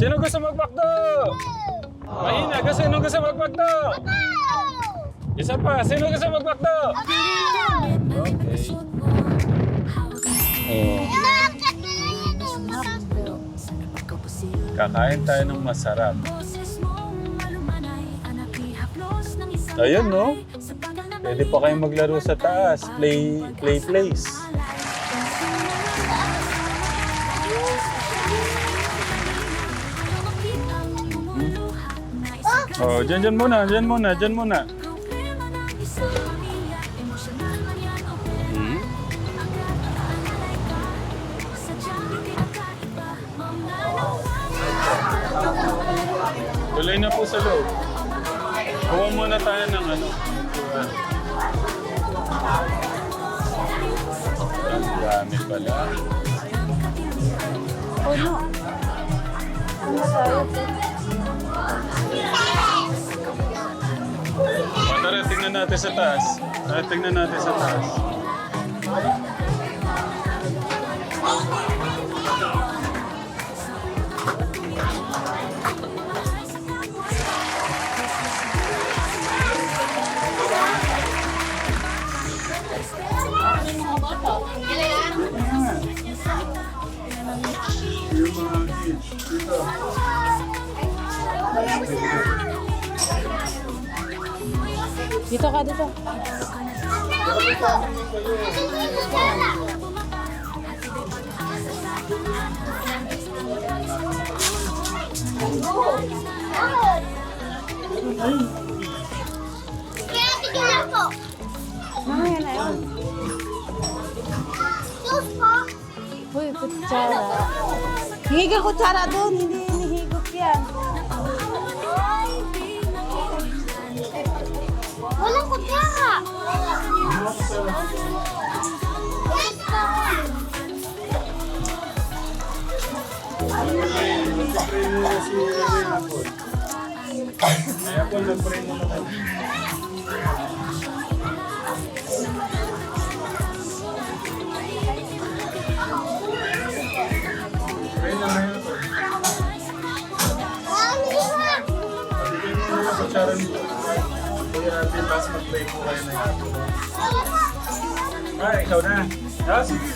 Sino gusto magmakdo? Mahina. Gusto, sino gusto magmakdo? Isa pa. Sino gusto magmakdo? Okay. Oh. Kakain tayo ng masarap. Ayun, no? Pwede pa kayong maglaro sa taas. Play, play place. Oh, dyan, dyan muna, dyan muna, dyan muna. Hmm? Tuloy na po sa loob. Kuha muna tayo ng ano. Ang dami pala. Puno. Ano tayo? Natin sa taas. Tara, tingnan natin sa taas. Dito ka, dito. Kaya tigil ako. Mamaya na yun. Sus po. Uy, kutsara. Hingi ka kutsara doon, hindi hinihigop yan. Walang kutsara. Kaya po, nag-pray muna tayo. Pray na ngayon po. Ano yun? Pagiging mo na sa charan mo. Kuya natin, tapos mag-pray po kayo na yan. Ah, ikaw na. Ah, sige.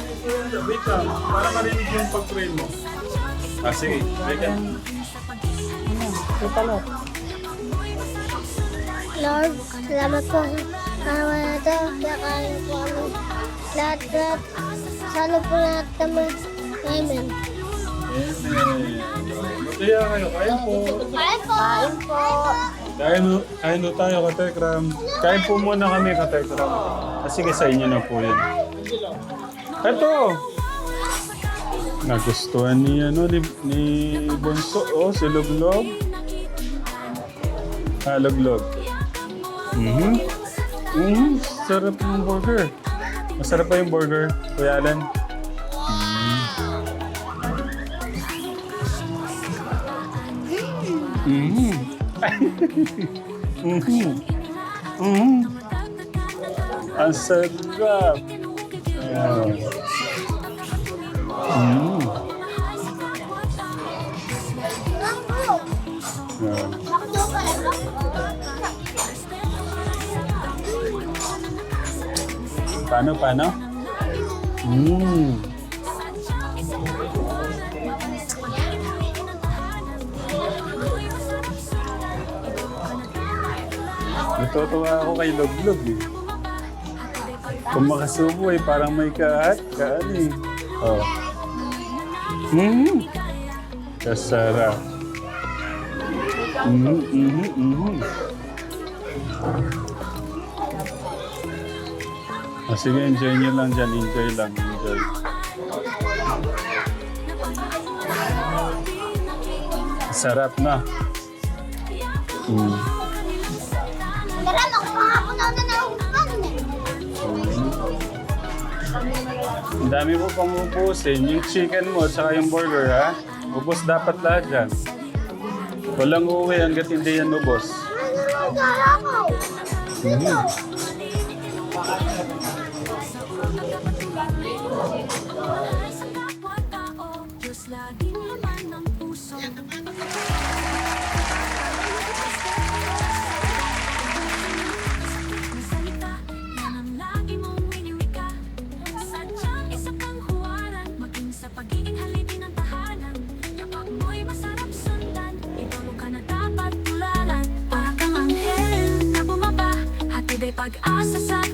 Wait lang. Para marinig yung pag-pray mo. Ah, sige. Wait ka. Ano? Dito lot. Lord, salamat po sa araw na ito. Kinakain po kami. Lahat-lahat. Sana po lahat naman. Amen. Amen. Mataya kayo. Kain po. Kain po. Kain po. Kain, kain po tayo, Katekram. Kain po muna kami, Katekram. Ah, sige, sa inyo na po yun. Ito! Nagustuhan ni, ano, ni, ni Bonso. Oh, si Luglog. Ah, Luglog. Mhm. Mhm. Sarap yung burger. Masarap pa yung burger, Kuya Alan. Mhm. Mhm. Mhm. Ang sarap. Ah. Mhm. Ah. Paano, paano? Mm. Natutuwa ako kay Loglog eh. Kung makasubo eh, parang may kaat, kaan eh. Oh. Mm. Kasarap. Mm, mm, mm. Ah, sige, enjoy nyo lang dyan. Enjoy lang, enjoy. Sarap na. Mm. Tara, ako na na naupan. Ang dami mo pang ubusin. Yung chicken mo, tsaka yung burger, ha? Ubus dapat lahat dyan. Walang uwi hanggat hindi yan ubos. Ano naman kala pag-asa sa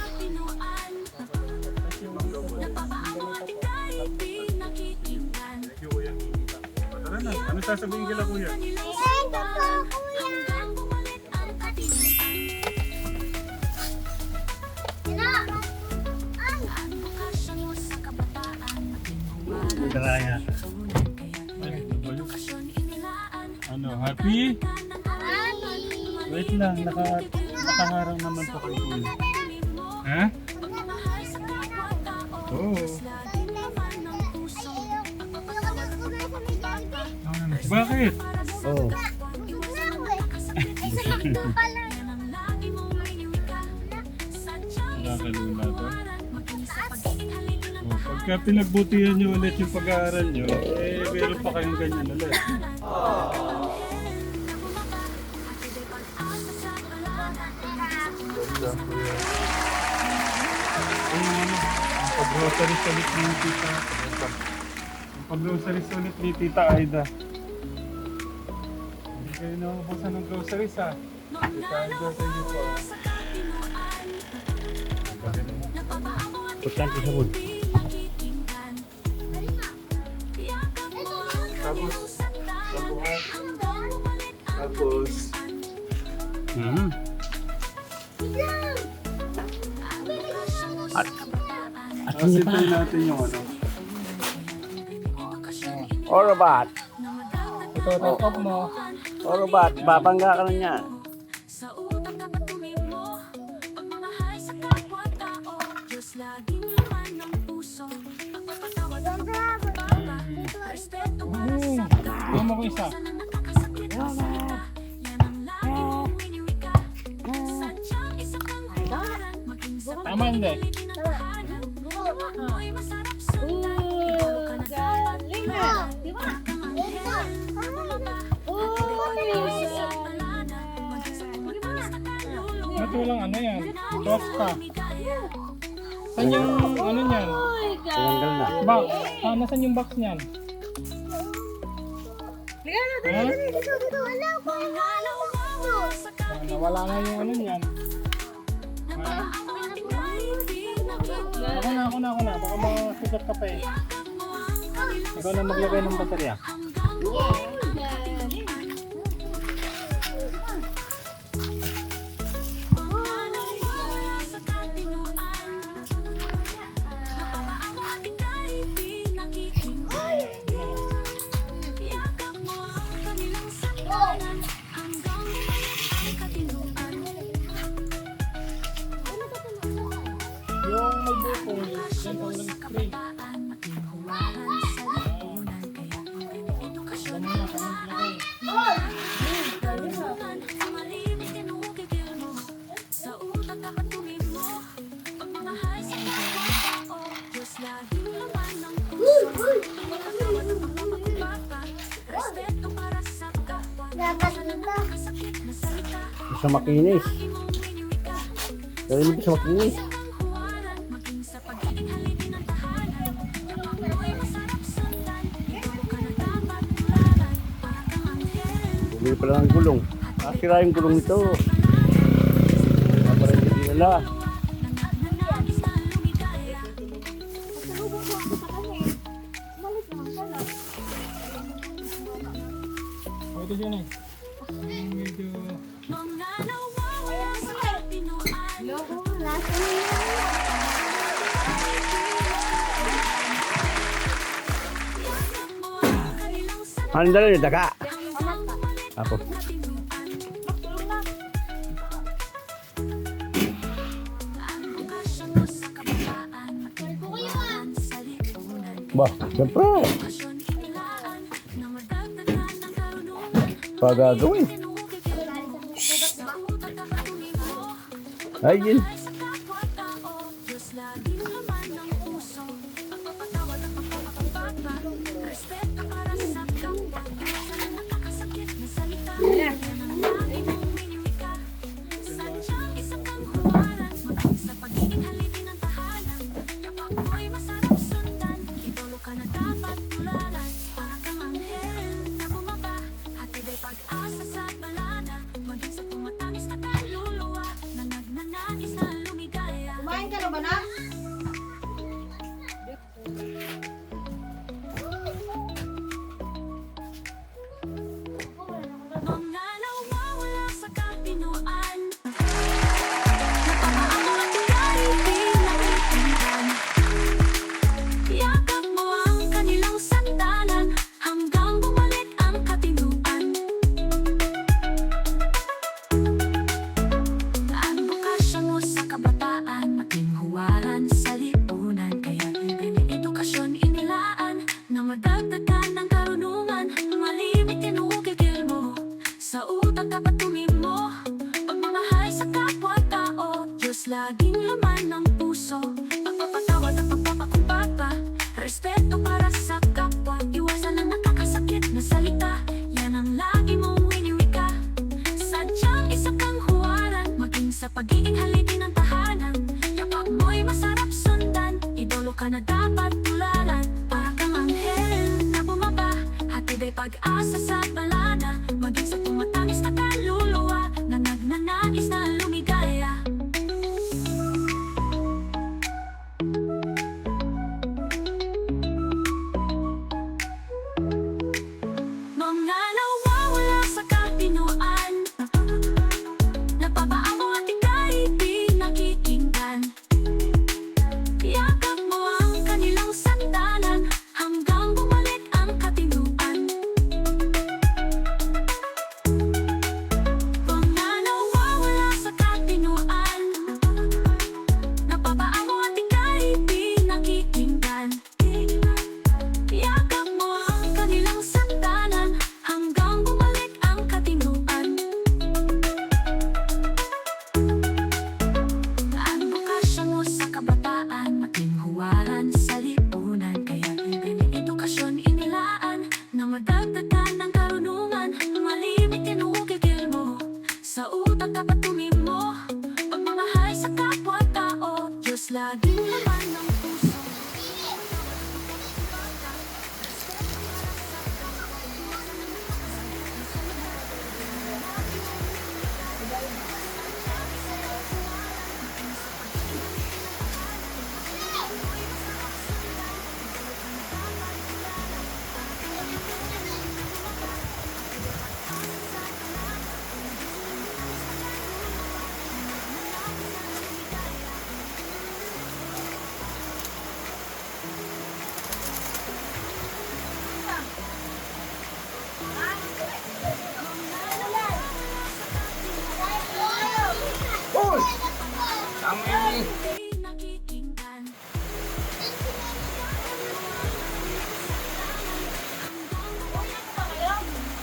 na. Ano sasabihin kila kuya? Thank you po, kuya. Kalaya. Ano, happy? Wait lang, naka, nakaharang naman pa kayo. Ha? Oo. Oh. Bakit? Oo. Oh. Nakakalula to. Oh, pagka pinagbutihan nyo ulit yung pag-aaral nyo, eh meron pa kayong ganyan ulit. Ang ano, pag-grocery sa ulit ni Tita. Ang pag-grocery sa ulit ni Tita Aida. Hindi kayo naubusan ng groceries ha. Tita Aida, thank you po. Importante sabon. Tapos, tapos, hmm. At, at hindi pa. natin yung ano. Orobat. Ito, top up mo. Orobat. Babangga ka na niyan. Sa utak na patuloy mo Pagmamahal sa kapwa-tao Diyos laging laman ng puso. Pagpapatawad at pagpapababa Respeto para sa kapwa Ano ko isa? Ang ang lagi sa Tama hindi? pagigilid ng tahanan Kapag mo'y masarap sundan. Ikaw ka na dapat tingnan Ba't walang ano yan? Tosta. Saan yung ano niyan? Tinanggal na. Box. Ah, nasan yung box niyan? Ha? Ah, nawala na yung ano niyan. Ako na, ako na, ako na. Baka masugat ka pa eh. Ikaw na maglagay ng baterya. Yung Sa makinis. Pero hindi sa makinis. Bumili pala ng gulong. Nakasira yung gulong. Kaya parang hindi nila. Ano dala niya? Daga. Ako. ang katinuan Ang bukasyon mo Don't Uy! Tama yun.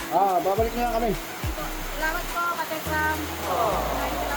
Ah, babalik na lang kami. Salamat po, Katekram. Oh.